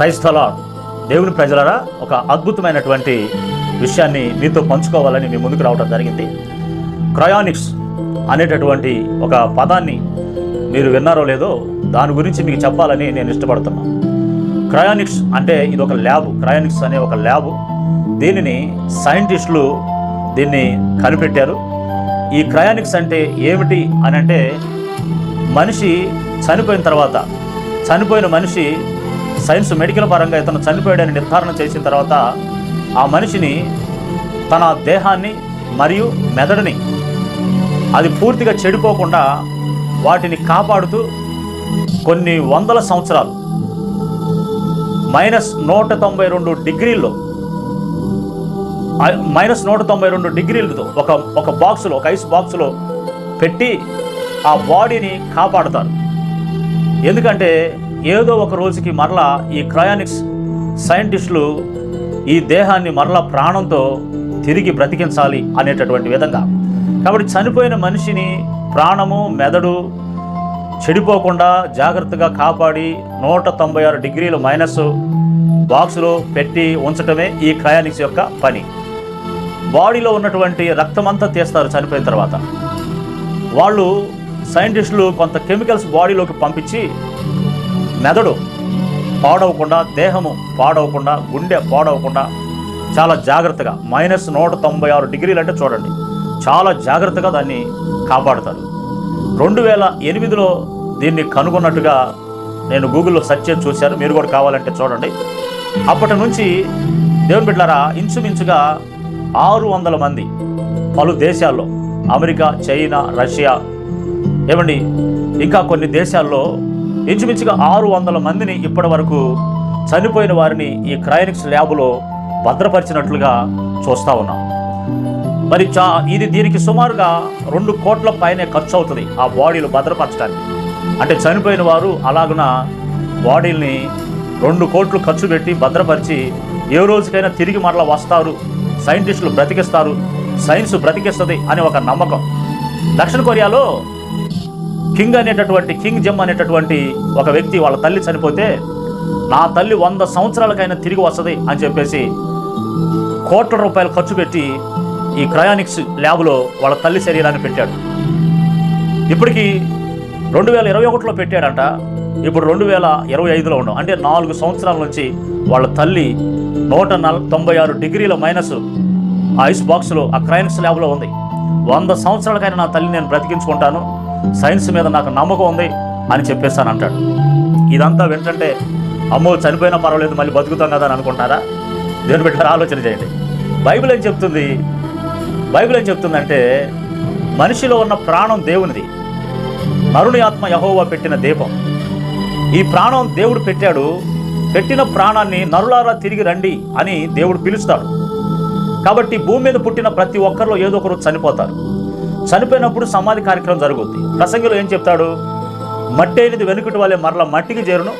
క్రైస్తల దేవుని ప్రజలరా ఒక అద్భుతమైనటువంటి విషయాన్ని మీతో పంచుకోవాలని మీ ముందుకు రావడం జరిగింది. క్రయానిక్స్ అనేటటువంటి ఒక పదాన్ని మీరు విన్నారో లేదో దాని గురించి మీకు చెప్పాలని నేను ఇష్టపడుతున్నాను క్రయానిక్స్ అంటే ఇది ఒక ల్యాబ్ క్రయానిక్స్ అనే ఒక ల్యాబ్. దీనిని సైంటిస్టులు దీన్ని కనిపెట్టారు. ఈ క్రయానిక్స్ అంటే ఏమిటి అని అంటే మనిషి చనిపోయిన తర్వాత చనిపోయిన మనిషి సైన్స్ మెడికల్ పరంగా ఇతను చనిపోయాడని నిర్ధారణ చేసిన తర్వాత ఆ మనిషిని తన దేహాన్ని మరియు మెదడుని అది పూర్తిగా చెడిపోకుండా వాటిని కాపాడుతూ కొన్ని వందల సంవత్సరాలు మైనస్ నూట తొంభై రెండు డిగ్రీల్లో మైనస్ నూట తొంభై రెండు డిగ్రీలతో ఒక ఒక బాక్సులో ఒక ఐస్ బాక్సులో పెట్టి ఆ బాడీని కాపాడుతారు. ఎందుకంటే ఏదో ఒక రోజుకి మరలా ఈ క్రయానిక్స్ సైంటిస్టులు ఈ దేహాన్ని మరలా ప్రాణంతో తిరిగి బ్రతికించాలి అనేటటువంటి విధంగా. కాబట్టి చనిపోయిన మనిషిని ప్రాణము మెదడు చెడిపోకుండా జాగ్రత్తగా కాపాడి నూట తొంభై ఆరు డిగ్రీలు మైనస్ బాక్సులో పెట్టి ఉంచటమే ఈ క్రయానిక్స్ యొక్క పని. బాడీలో ఉన్నటువంటి రక్తమంతా తీస్తారు చనిపోయిన తర్వాత. వాళ్ళు సైంటిస్టులు కొంత కెమికల్స్ బాడీలోకి పంపించి మెదడు పాడవకుండా దేహము పాడవకుండా గుండె పాడవకుండా చాలా జాగ్రత్తగా మైనస్ నూట తొంభై ఆరు డిగ్రీలు అంటే చూడండి చాలా జాగ్రత్తగా దాన్ని కాపాడుతారు. రెండు వేల ఎనిమిదిలో దీన్ని కనుగొన్నట్టుగా నేను గూగుల్లో సెర్చ్ చేసి చూశాను మీరు కూడా కావాలంటే చూడండి. అప్పటి నుంచి దేవుని బిడ్డారా ఇంచుమించుగా ఆరు వందల మంది పలు దేశాల్లో అమెరికా చైనా రష్యా ఏమండి ఇంకా కొన్ని దేశాల్లో ఇంచుమించుగా ఆరు వందల మందిని ఇప్పటి వరకు చనిపోయిన వారిని ఈ క్రయానిక్స్ ల్యాబులో భద్రపరిచినట్లుగా చూస్తూ ఉన్నాం. మరి చా ఇది దీనికి సుమారుగా రెండు కోట్ల పైనే ఖర్చు అవుతుంది ఆ బాడీలు భద్రపరచడానికి. అంటే చనిపోయిన వారు అలాగున బాడీల్ని రెండు కోట్లు ఖర్చు పెట్టి భద్రపరిచి ఏ రోజుకైనా తిరిగి మరలా వస్తారు సైంటిస్టులు బ్రతికిస్తారు సైన్స్ బ్రతికిస్తుంది అని ఒక నమ్మకం. దక్షిణ కొరియాలో కింగ్ అనేటటువంటి కింగ్ జమ్ అనేటటువంటి ఒక వ్యక్తి వాళ్ళ తల్లి చనిపోతే నా తల్లి వంద సంవత్సరాలకైనా తిరిగి వస్తుంది అని చెప్పేసి కోట్ల రూపాయలు ఖర్చు పెట్టి ఈ క్రయానిక్స్ ల్యాబ్లో వాళ్ళ తల్లి శరీరాన్ని పెట్టాడు. ఇప్పటికీ రెండు వేల ఇరవై ఒకటిలో పెట్టాడంట. ఇప్పుడు రెండు వేల ఇరవై ఐదులో ఉన్నాం అంటే నాలుగు సంవత్సరాల నుంచి వాళ్ళ తల్లి నూట నల్ తొంభై ఆరు డిగ్రీల మైనస్ ఐస్ బాక్స్లో ఆ క్రయానిక్స్ ల్యాబ్లో ఉంది. వంద సంవత్సరాలకైనా నా తల్లి నేను బ్రతికించుకుంటాను. సైన్స్ మీద నాకు నమ్మకం ఉంది అని చెప్పేస్తాను అంటాడు ఇదంతా వింటంటే అమ్మో చనిపోయినా పర్వాలేదు మళ్ళీ బతుకుతాం కదా అని అనుకుంటారా దేని పెట్టారు ఆలోచన చేయండి. బైబిల్ ఏం చెప్తుంది? బైబిల్ ఏం చెప్తుందంటే మనిషిలో ఉన్న ప్రాణం దేవునిది. నరుని ఆత్మ యహోవా పెట్టిన దీపం. ఈ ప్రాణం దేవుడు పెట్టాడు. పెట్టిన ప్రాణాన్ని నరులారా తిరిగి రండి అని దేవుడు పిలుస్తాడు. కాబట్టి భూమి మీద పుట్టిన ప్రతి ఒక్కరిలో ఏదో ఒకరు చనిపోతారు. చనిపోయినప్పుడు సమాధి కార్యక్రమం జరుగుద్ది. ప్రసంగిలో ఏం చెప్తాడు? మట్టి అనేది వెనుకటి వాళ్ళే మరల మట్టికి చేరును.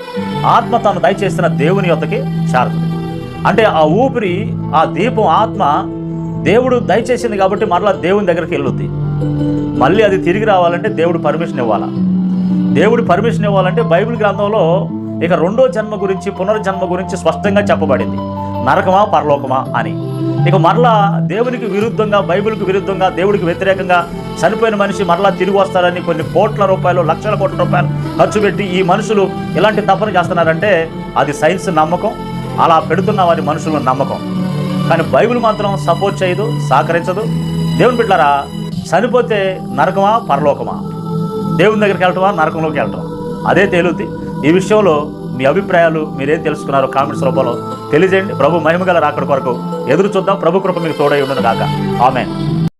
ఆత్మ తాను దయచేసిన దేవుని యొక్కకి చేరుతుంది అంటే ఆ ఊపిరి ఆ దీపం ఆత్మ దేవుడు దయచేసింది కాబట్టి మరలా దేవుని దగ్గరికి వెళ్ళొద్ది. మళ్ళీ అది తిరిగి రావాలంటే దేవుడు పర్మిషన్ ఇవ్వాలా? దేవుడు పర్మిషన్ ఇవ్వాలంటే బైబిల్ గ్రంథంలో ఇక రెండో జన్మ గురించి పునర్జన్మ గురించి స్పష్టంగా చెప్పబడింది. నరకమా పరలోకమా అని. ఇక మరలా దేవునికి విరుద్ధంగా బైబిల్కి విరుద్ధంగా దేవుడికి వ్యతిరేకంగా చనిపోయిన మనిషి మరలా తిరిగి వస్తారని కొన్ని కోట్ల రూపాయలు లక్షల కోట్ల రూపాయలు ఖర్చు పెట్టి ఈ మనుషులు ఇలాంటి తపన చేస్తున్నారంటే అది సైన్స్ నమ్మకం అలా పెడుతున్న వారి మనుషుల నమ్మకం. కానీ బైబిల్ మాత్రం సపోర్ట్ చేయదు సహకరించదు. దేవుని బిడ్డలారా చనిపోతే నరకమా పరలోకమా? దేవుని దగ్గరికి వెళ్ళటమా నరకంలోకి వెళ్ళటం అదే తేలుద్ది. ఈ విషయంలో మీ అభిప్రాయాలు మీరేం తెలుసుకున్నారో కామెంట్స్ రూపంలో. తెలియజేయండి. ప్రభు మహిమగల రాకడ కొరకు ఎదురు చూద్దాం. ప్రభు కృప మీకు తోడై ఉండను కాక ఆమె